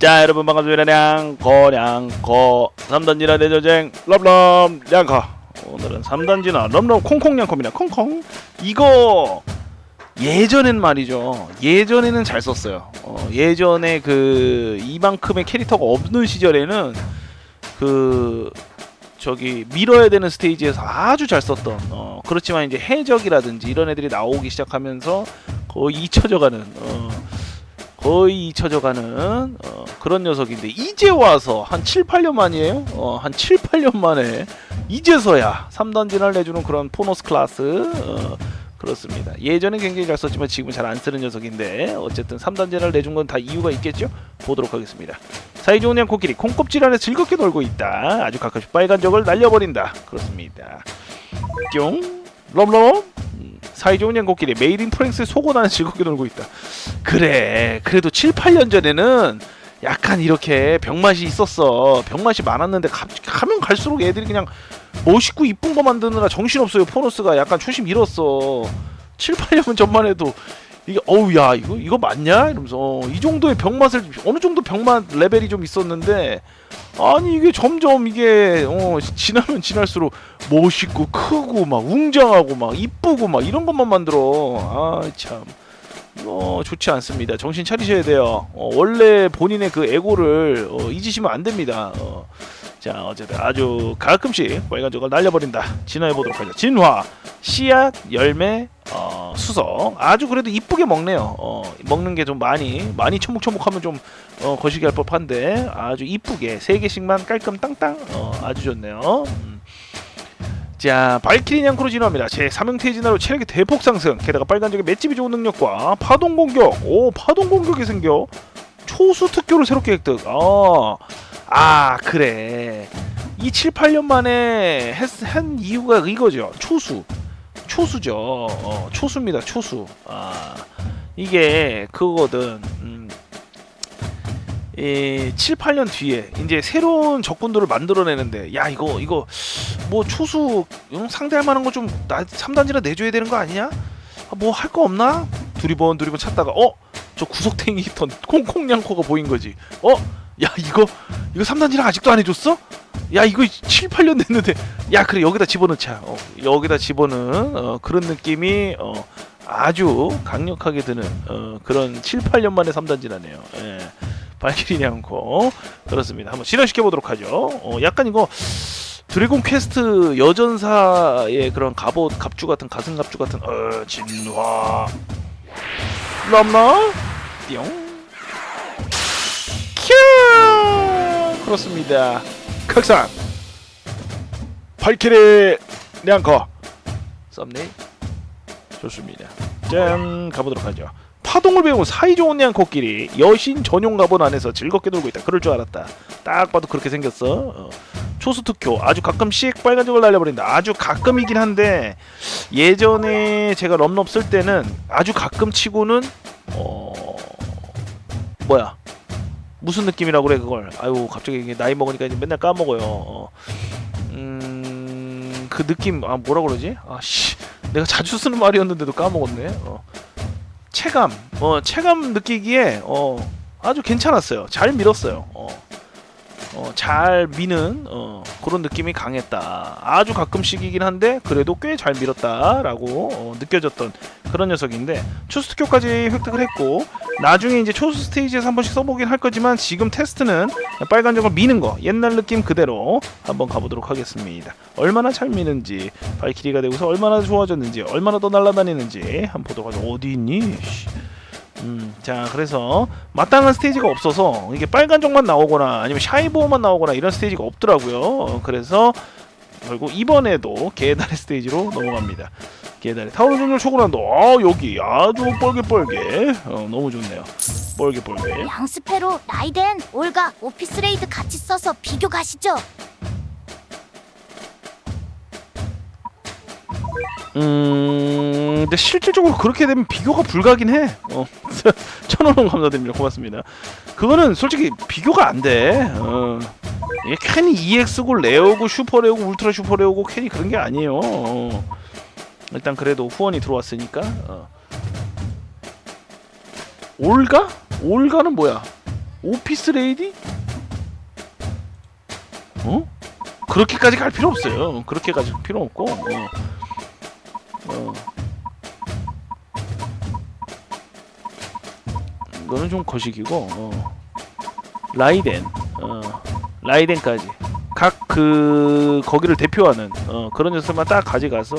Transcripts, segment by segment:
자 여러분 반갑습니다. 냥거 냥거 3단지나 대전쟁 럼럼 냥거 오늘은 3단지나 럼럼 콩콩 냥커입니다. 콩콩. 이거 예전엔 말이죠. 예전에는 잘 썼어요. 어, 예전에 그 이만큼의 캐릭터가 없는 시절에는 그 저기 밀어야 되는 스테이지에서 아주 잘 썼던 어, 그렇지만 이제 해적이라든지 이런 애들이 나오기 시작하면서 거의 잊혀져가는 어, 거의 잊혀져가는 어, 그런 녀석인데 이제 와서 한 7, 8년 만이에요. 어, 한 7, 8년 만에 이제서야 3단진을 내주는 그런 포노스 클래스 어, 그렇습니다. 예전에 굉장히 잘 썼지만 지금은 잘 안 쓰는 녀석인데 어쨌든 3단진을 내준 건 다 이유가 있겠죠? 보도록 하겠습니다. 사이좋은 양 코끼리 콩껍질 안에 즐겁게 놀고 있다. 아주 가끔씩 빨간 적을 날려버린다. 그렇습니다. 뿅 럼럼 음, 사이좋은 양 코끼리 메이드 인 속옷 안에 즐겁게 놀고 있다. 그래. 그래도 7, 8년 전에는 약간 이렇게 병맛이 있었어. 병맛이 많았는데 가, 가면 갈수록 애들이 그냥 멋있고 이쁜 거 만드느라 정신없어요. 포너스가 약간 초심 잃었어. 7, 8년 전만 해도 이게 어우 야 이거 이거 맞냐 이러면서 어, 이 정도의 병맛을 어느 정도 병맛 레벨이 좀 있었는데 아니 이게 점점 이게 어 지나면 지날수록 멋있고 크고 막 웅장하고 막 이쁘고 막 이런 것만 만들어 아참 어, 좋지 않습니다. 정신 차리셔야 돼요. 어, 원래 본인의 그 에고를 어, 잊으시면 안 됩니다. 어, 자, 어쨌든 아주 가끔씩 빨간 적을 날려버린다. 진화해 보도록 하죠. 진화, 씨앗, 열매, 어, 수성. 아주 그래도 이쁘게 먹네요. 어, 먹는 게 좀 많이 많이 처묵처묵하면 좀 어, 거시기 할 법한데 아주 이쁘게 세 개씩만 깔끔 땅땅. 어, 아주 좋네요. 음. 자, 발키리 냥코로 진화합니다. 제 3형태 진화로 체력이 대폭 상승. 게다가 빨간적의 맷집이 좋은 능력과 파동 공격. 오, 파동 공격이 생겨. 초수 특교를 새롭게 획득. 아, 아 그래. 이 7, 8년 만에 했, 한 이유가 이거죠. 초수. 초수죠. 어, 초수입니다. 초수. 아, 이게 그거거든. 음, 이 7, 8년 뒤에 이제 새로운 적군들을 만들어내는데 야 이거 이거 뭐 초수 응? 상대할 만한 거 좀 3단지나 내줘야 되는 거 아니냐? 아, 뭐할 거 없나? 두리번 두리번 찾다가 어? 저 구석탱이 있던 콩콩냥코가 보인 거지 어? 야 이거 이거 3단지랑 아직도 안 해줬어? 야 이거 7, 8년 됐는데. 야 그래 여기다 집어넣자. 어, 여기다 집어넣은 어, 그런 느낌이 어, 아주 강력하게 드는 어, 그런 7, 8년 만에 3단지라네요. 예. 발키리 냥코 그렇습니다. 한번 실현시켜 보도록 하죠. 어, 약간 이거 드래곤 퀘스트 여전사의 그런 갑옷 갑주 같은 가슴 갑주 같은 어 진화. 럼나 띠용 그렇습니다. 극상. 발키리 냥커 썸네일. 좋습니다. 짠 가보도록 하죠. 파동을 배운 사이 좋은 냥코끼리 여신 전용 갑옷 안에서 즐겁게 놀고 있다. 그럴 줄 알았다. 딱 봐도 그렇게 생겼어. 어. 초수 특효 아주 가끔씩 빨간 적을 날려버린다. 아주 가끔이긴 한데 예전에 제가 럼럽 쓸 때는 아주 가끔 치고는 어 뭐야 무슨 느낌이라고 그래 그걸 아유 갑자기 나이 먹으니까 이제 맨날 까먹어요 어. 음그 느낌 아 뭐라 그러지 아씨 내가 자주 쓰는 말이었는데도 까먹었네 어. 체감 어 체감 느끼기에 어 아주 괜찮았어요 잘 밀었어요 어. 어, 잘 미는 어, 그런 느낌이 강했다. 아주 가끔씩이긴 한데 그래도 꽤 잘 밀었다라고 어, 느껴졌던 그런 녀석인데 초수 특효까지 획득을 했고 나중에 이제 초수 스테이지에서 한 번씩 써보긴 할 거지만 지금 테스트는 빨간 점을 미는 거 옛날 느낌 그대로 한번 가보도록 하겠습니다. 얼마나 잘 미는지 발키리가 되고서 얼마나 좋아졌는지 얼마나 더 날아다니는지 한번 보도록 하죠. 어디 있니? 씨. 음, 자 그래서 마땅한 스테이지가 없어서 이게 빨간 종만 나오거나 아니면 샤이보어만 나오거나 이런 스테이지가 없더라고요. 어, 그래서 결국 이번에도 계단의 스테이지로 넘어갑니다. 계단의 타오르 눈을 초고난도 아 여기 아주 뻘개뻘개 어, 너무 좋네요. 뻘개뻘개 양스페로, 라이덴, 올가, 오피스레이드 같이 써서 비교 가시죠. 음, 근데 실질적으로 그렇게 되면 비교가 불가긴 해. 어, 천원원 감사드립니다. 고맙습니다. 그거는 솔직히 비교가 안 돼. 어, 이게 괜히 EX고 레오고 슈퍼 레오고 울트라 슈퍼 레오고 괜히 그런 게 아니에요. 어. 일단 그래도 후원이 들어왔으니까. 어. 올가? 올가는 뭐야? 오피스 레이디? 어? 그렇게까지 갈 필요 없어요. 그렇게까지 필요 없고. 어. 어. 이거는 좀 거식이고. 어. 라이덴. 어. 라이덴까지. 각 그 거기를 대표하는 어, 그런 녀석만 딱 가져가서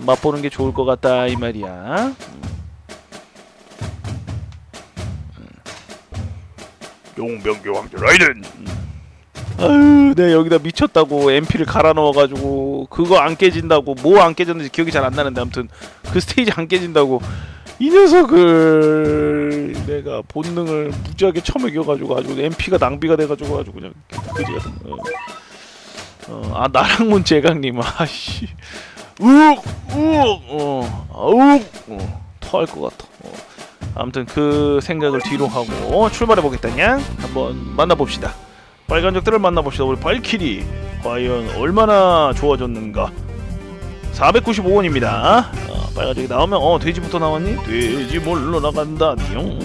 맛보는 게 좋을 것 같다 이 말이야. 용병기 왕자 라이든 아유, 내가 여기다 미쳤다고 MP를 갈아 넣어가지고 그거 안 깨진다고 뭐 안 깨졌는지 기억이 잘 안 나는데 아무튼 그 스테이지 안 깨진다고 이 녀석을 내가 본능을 무지하게 처먹여가지고 아주 MP가 낭비가 돼가지고 아주 그냥 그지. 어. 어, 아 나랑 문 제강님 아씨 우우어 아우 어, 토할 것 같아. 어. 아무튼 그 생각을 뒤로 하고 출발해 보겠다냐 한번 만나봅시다. 빨간 적들을 만나봅시다. 우리 발키리 과연 얼마나 좋아졌는가? 495원입니다. 어, 빨간 적이 나오면 어 돼지부터 나왔니? 돼지 몰러 나간다. 띠용.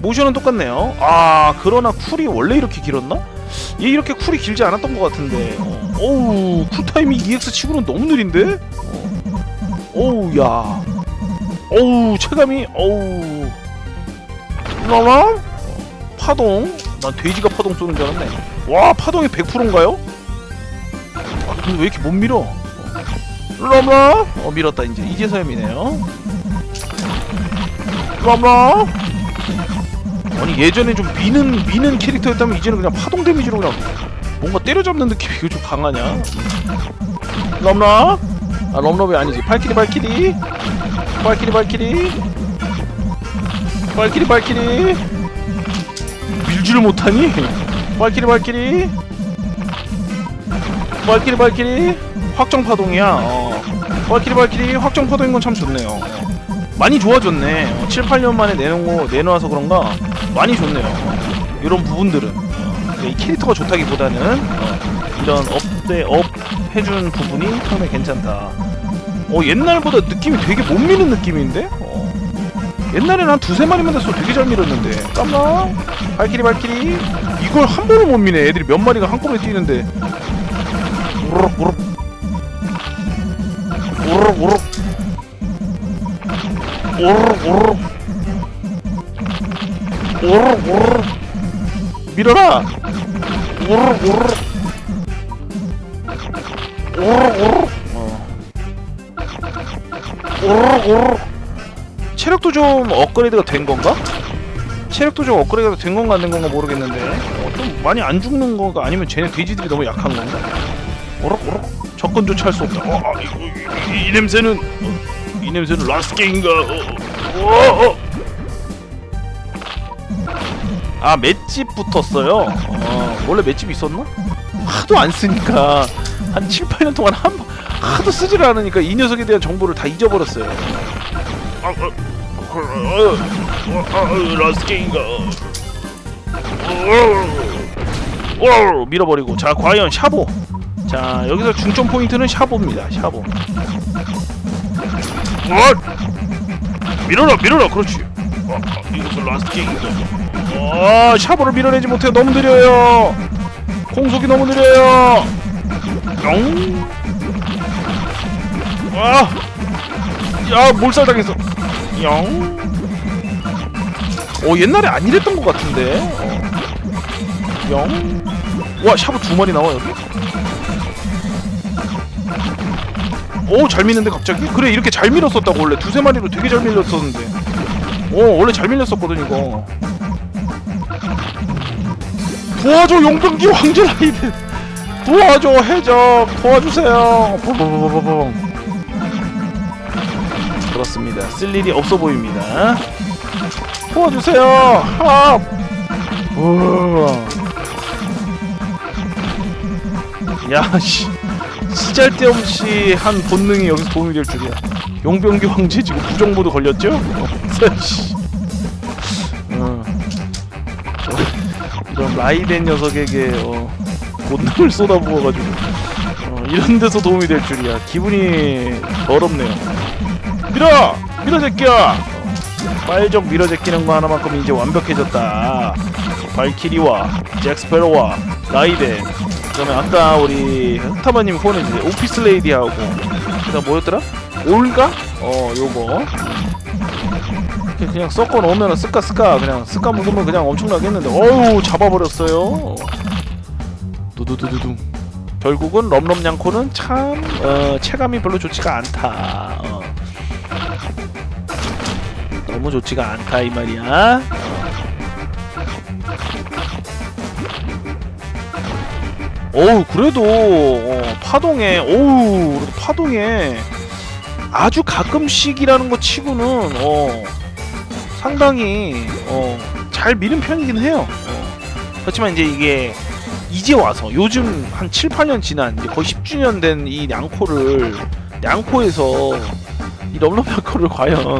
모션은 똑같네요. 아 그러나 쿨이 원래 이렇게 길었나? 얘 이렇게 쿨이 길지 않았던 것 같은데. 어, 어우 쿨 타임이 EX 치고는 너무 느린데? 어. 어우 야. 어우 체감이 어우. 나와? 파동? 난 돼지가 파동 쏘는 줄 알았네. 와 파동이 100%인가요? 아 근데 왜 이렇게 못 밀어? 럼라? 어 밀었다 이제 이제서야 미네요. 럼라? 아니 예전에 좀 미는 미는 캐릭터였다면 이제는 그냥 파동 데미지로 그냥 뭔가 때려잡는 느낌이 좀 강하냐? 럼라? 아 럼럽이 아니지 발키리 발키리 발키리 발키리 발키리 발키리 밀지를 못하니? 발키리 발키리 발키리 발키리 확정 파동이야 어. 발키리 발키리 확정 파동인 건 참 좋네요 어. 많이 좋아졌네 어, 7, 8년 만에 내놓은 거 내놓아서 그런가 많이 좋네요. 어. 이런 부분들은. 어. 이 캐릭터가 좋다기보다는 어. 이런 업데 업 해준 부분이 처음에 괜찮다. 어 옛날보다 느낌이 되게 못 미는 느낌인데? 어. 옛날에는 한 두세 마리만 됐어 되게 잘 밀었는데. 깜나? 발키리 발키리. 이걸 한 번을 못 미네. 애들이 몇 마리가 한꺼번에 뛰는데. 우르륵 우르륵. 우르륵 우르륵. 우르륵 우르륵 우르륵 우르륵 밀어라 우르륵 우르륵 우르륵 우르륵 어. 우르륵 체력도 좀 업그레이드가 된 건가? 체력도 좀 업그레이드가 된 건가 안 된 건가 모르겠는데 어, 좀 많이 안 죽는 건가 아니면 쟤네 돼지들이 너무 약한 건가? 오락오락 접근조차 할 수 없다. 어, 아, 이거, 이, 이, 이 냄새는 어, 이 냄새는 라스게인가? 어, 어, 어. 아 맷집 붙었어요. 어, 원래 맷집 있었나? 하도 안 쓰니까 한 7, 8년 동안 한 번- 하도 쓰지를 않으니까 이 녀석에 대한 정보를 다 잊어버렸어요. 아, 아, 어, 어, 어, 어, 라스게인가 오 어, 밀어버리고 자 과연 샤보 자 여기서 중점 포인트는 샤보입니다 샤보 어! 밀어라 밀어라 그렇지 아, 아, 이것은 라스게인가 아 샤보를 밀어내지 못해 너무 느려요 공속이 너무 느려요 뿅 아! 야 몰살 당했어 영. 어 옛날에 안 이랬던 것 같은데 어. 영. 와 샤브 두 마리 나와 여기 오잘 미는데 갑자기? 그래 이렇게 잘 밀었었다고 원래 두세 마리로 되게 잘 밀렸었는데 오 원래 잘 밀렸었거든 이거 도와줘 용병기 왕자 라이드 도와줘 해적. 도와주세요. 뽕뽕뽕뽕뽕 그렇습니다. 쓸 일이 없어 보입니다. 도와주세요. 아. 야씨. 쓰잘데없이 한 본능이 여기서 도움이 될 줄이야. 용병기 황제 지금 부정모드 걸렸죠? 어, 씨. 저- 이런 라이덴 녀석에게 어, 본능을 쏟아부어가지고 어, 이런 데서 도움이 될 줄이야 기분이 더럽네요 밀어! 밀어 제끼야! 어, 빨적 밀어 제끼는 거 하나만큼 이제 완벽해졌다 발키리와 잭스페로와 라이덴 그다음에 아까 우리 흑타마님 보내주신 오피스 레이디하고 그다음 뭐였더라? 올가? 어 요거 이렇게 그냥 섞어 놓으면 스까 스까 그냥 스까 묻으면 그냥 엄청나게 했는데 어우 잡아버렸어요. 두두두두둥. 결국은 럼럼냥코는 참 어, 체감이 별로 좋지가 않다. 어. 너무 좋지가 않다 이 말이야. 어우 그래도 어, 파동에 어우 파동에 아주 가끔씩이라는 것 치고는 어 상당히 어잘 미는 편이긴 해요. 어. 그렇지만 이제 이게 이제 와서 요즘 한 7, 8년 지난 이제 거의 10주년 된이 냥코를 냥코에서 이 럼럼 냥코를 과연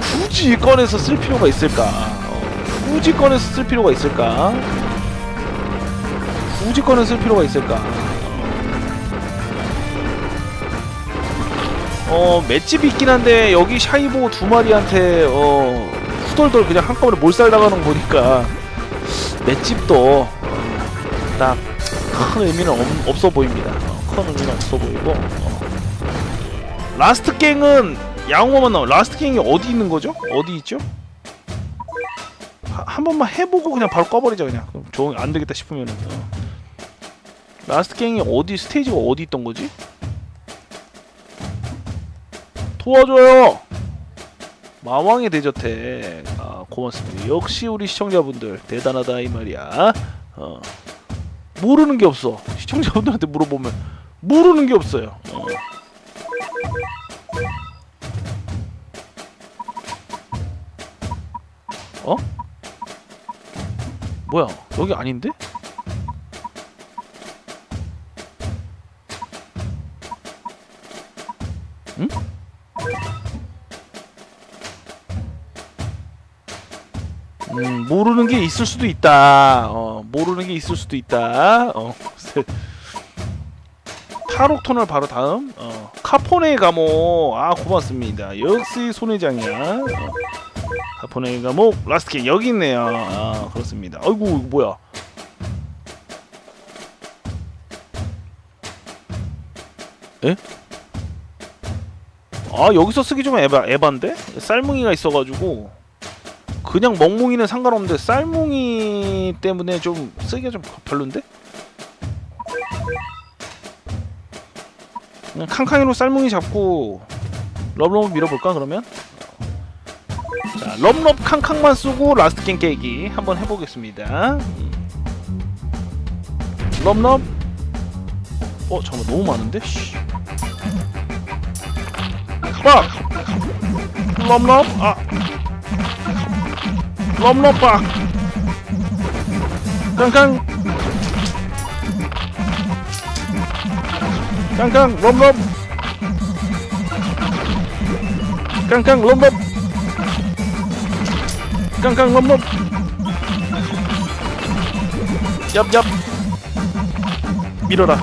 굳이 꺼내서 쓸 필요가 있을까? 어, 굳이 꺼내서 쓸 필요가 있을까? 굳이 꺼내서 쓸 필요가 있을까? 어 맷집이 있긴 한데 여기 샤이보 두 마리한테 어 후덜덜 그냥 한꺼번에 몰살 당하는 거 보니까 맷집도 딱 큰 의미는 없, 없어 보입니다. 어, 큰 의미는 없어 보이고 어. 라스트 갱은 양호만 나와. 라스트 갱이 어디 있는 거죠? 어디 있죠? 하, 한 번만 해보고 그냥 바로 꺼버리자 그냥. 그럼 안 되겠다 싶으면은. 어. 라스트 갱이 어디 스테이지가 어디 있던 거지? 도와줘요. 마왕의 대저택. 아 고맙습니다. 역시 우리 시청자분들 대단하다 이 말이야. 어. 모르는 게 없어. 시청자분들한테 물어보면 모르는 게 없어요. 어. 어? 뭐야? 여기 아닌데? 응? 음, 모르는 게 있을 수도 있다. 어, 모르는 게 있을 수도 있다. 어, 타록 터널 바로 다음. 어, 카포네 가모. 아, 고맙습니다. 역시 손회장이야. 어, 카포네 가목 라스트 여기 있네요. 아, 그렇습니다. 아이고, 뭐야? 에? 아, 여기서 쓰기 좀 에바, 에반데? 쌀뭉이가 있어가지고 그냥 멍뭉이는 상관없는데 쌀뭉이 때문에 좀 쓰기가 좀 별론데? 그냥 칸칸이로 쌀뭉이 잡고 럽럽 밀어볼까 그러면? 자 럽럽 칸칸만 쓰고 라스트 갱 깨기 한번 해보겠습니다 음. 럽럽 어 잠깐 너무 많은데? 씨. 빡! 럽럽 아 럼럼빠 깡깡. 깡깡 럼럼. 깡깡 럼럼. 깡깡 럼럼. 얍얍. 밀어라.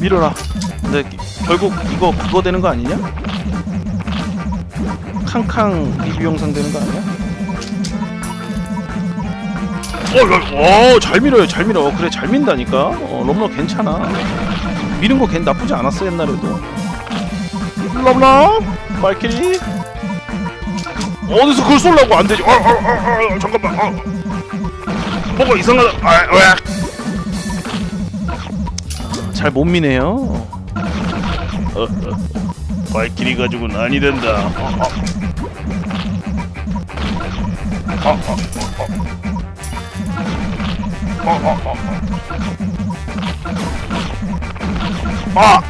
밀어라. 근데 결국 이거 그거 되는 거 아니냐? 캉캉 리뷰 영상 되는 거 아니야? 어, 어, 잘 밀어요, 잘 밀어. 그래, 잘 민다니까. 어, 럼러 괜찮아. 미는 거 괜 나쁘지 않았어 옛날에도. 럼러, 발키리. 어디서 그걸 쏠라고 안 되지? 어, 어, 어, 어, 잠깐만. 어. 뭐가 이상하다. 아, 왜? 잘못 미네요. 어, 어. 발키리 가지고는 아니 된다. 어, 어. 어, 어, 어, 어. 어, 어, 어, 어. 아!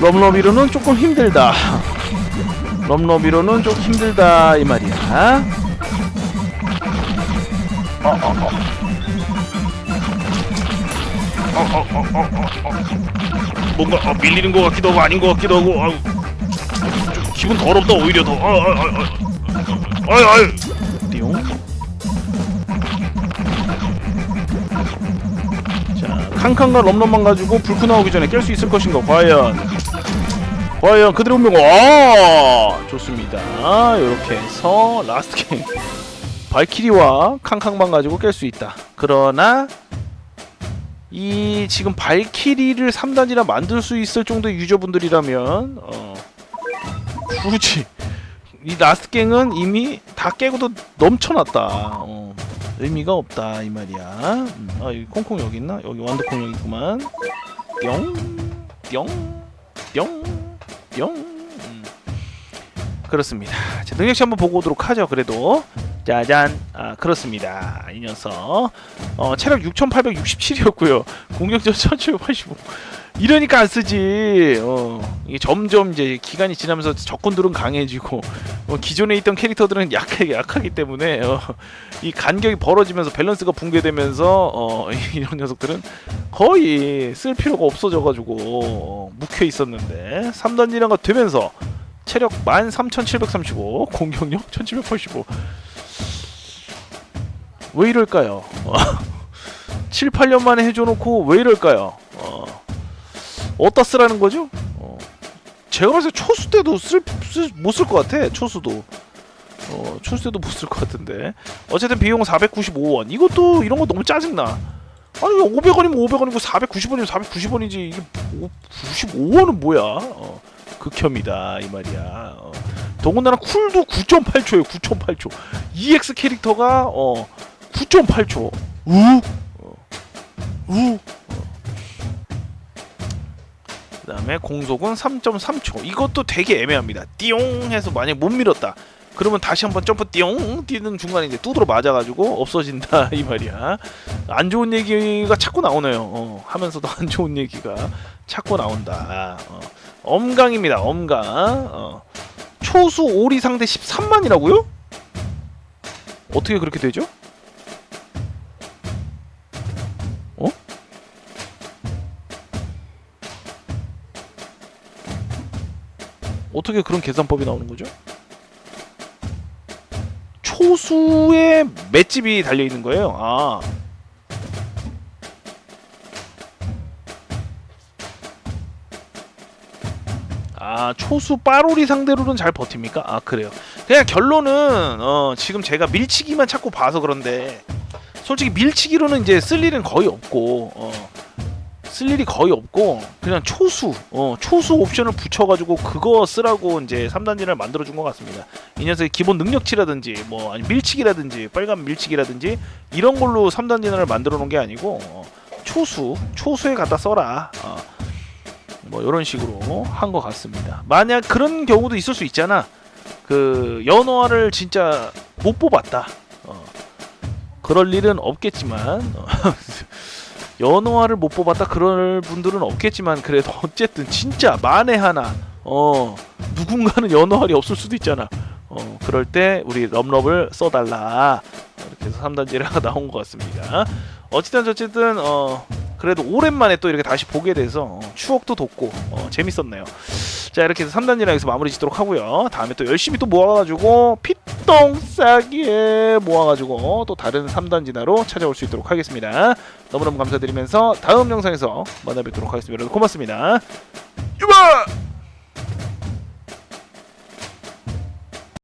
럼러비로는 조금 힘들다. 럼러비로는 좀 힘들다 이 말이야. 어, 어, 어. 어, 어, 어, 어, 어, 어. 뭔가 어, 밀리는 것 같기도 하고 아닌 것 같기도 하고 좀 기분 더럽다 오히려 더. 아, 아, 아, 아, 띠용. 자, 칸칸과 럼럼만 가지고 불크 나오기 전에 깰 수 있을 것인가? 과연? 과연 그들의 운명은 아 좋습니다 이렇게 해서 라스트 게임 발키리와 캉캉만 가지고 깰 수 있다 그러나 이 지금 발키리를 3단이나 만들 수 있을 정도의 유저분들이라면 어 굳이 이 라스트 갱은 이미 다 깨고도 넘쳐났다 어, 의미가 없다 이 말이야 음, 아 여기 콩콩 여기 있나? 여기 완두콩 여기 있구만 뿅 뿅 뿅, 뿅. 음. 그렇습니다. 자, 능력치 한번 보고 오도록 하죠. 그래도 짜잔. 아 그렇습니다. 이 녀석. 어, 체력 6,867이었고요. 공격력 1,785. 이러니까 안 쓰지. 어, 이게 점점 이제 기간이 지나면서 적군들은 강해지고 어, 기존에 있던 캐릭터들은 약하게 약하기 때문에 어, 이 간격이 벌어지면서 밸런스가 붕괴되면서 어, 이런 녀석들은 거의 쓸 필요가 없어져가지고 어, 묵혀 있었는데 3단지랑가 되면서 체력 13,735 공격력 1,785 왜 이럴까요? 7, 8년 만에 해줘놓고 왜 이럴까요? 어, 어디다 쓰라는 거죠? 어, 제가 봤을 때 초수 때도 쓸, 쓸, 못쓸 것 같아 초수도 어, 초수 때도 못 쓸 것 같은데 어쨌든 비용 495원 이것도 이런 거 너무 짜증나 아니 500원이면 500원이고 490원이면 490원이지 이게 95원은 뭐야 어, 극혐이다 이 말이야 어. 더군다나 쿨도 9.8초예요 9.8초 EX 캐릭터가 어 9.8초 우? 어. 우? 그 다음에 공속은 3.3초 이것도 되게 애매합니다 띠용 해서 만약 못 밀었다 그러면 다시 한번 점프 띠용 뛰는 중간에 이제 두드러 맞아가지고 없어진다 이 말이야 안 좋은 얘기가 자꾸 나오네요 어, 하면서도 안 좋은 얘기가 자꾸 나온다 어. 엄강입니다 엄강 어. 초수 오리 상대 13만이라고요? 어떻게 그렇게 되죠? 어떻게 그런 계산법이 나오는 거죠? 초수에 맷집이 달려 있는 거예요. 아. 아 초수 빠로리 상대로는 잘 버팁니까? 아 그래요. 그냥 결론은 어 지금 제가 밀치기만 자꾸 봐서 그런데 솔직히 밀치기로는 이제 쓸 일은 거의 없고 어, 쓸 일이 거의 없고 그냥 초수 어 초수 옵션을 붙여가지고 그거 쓰라고 이제 3단지를 만들어준 것 같습니다. 이 녀석의 기본 능력치라든지 뭐 아니 밀치기라든지 빨간 밀치기라든지 이런 걸로 3단지를 만들어 놓은 게 아니고 어, 초수 초수에 갖다 써라. 어, 뭐 이런 식으로 한 것 같습니다. 만약 그런 경우도 있을 수 있잖아. 그 연어를 진짜 못 뽑았다. 어, 그럴 일은 없겠지만 어, 연어화를 못 뽑았다 그럴 분들은 없겠지만 그래도 어쨌든 진짜 만에 하나 어 누군가는 연어활이 없을 수도 있잖아. 어 그럴 때 우리 럼럽을 써달라 이렇게 해서 3단지가 나온 것 같습니다. 어쨌든 어쨌든 어 그래도 오랜만에 또 이렇게 다시 보게 돼서 어, 추억도 돋고 어, 재밌었네요. 자 이렇게 해서 3단지랑 여기서 마무리 짓도록 하고요. 다음에 또 열심히 또 모아가지고 피똥 싸게 모아가지고 또 다른 3단지나로 찾아올 수 있도록 하겠습니다. 너무너무 감사드리면서 다음 영상에서 만나 뵙도록 하겠습니다. 고맙습니다. 유바!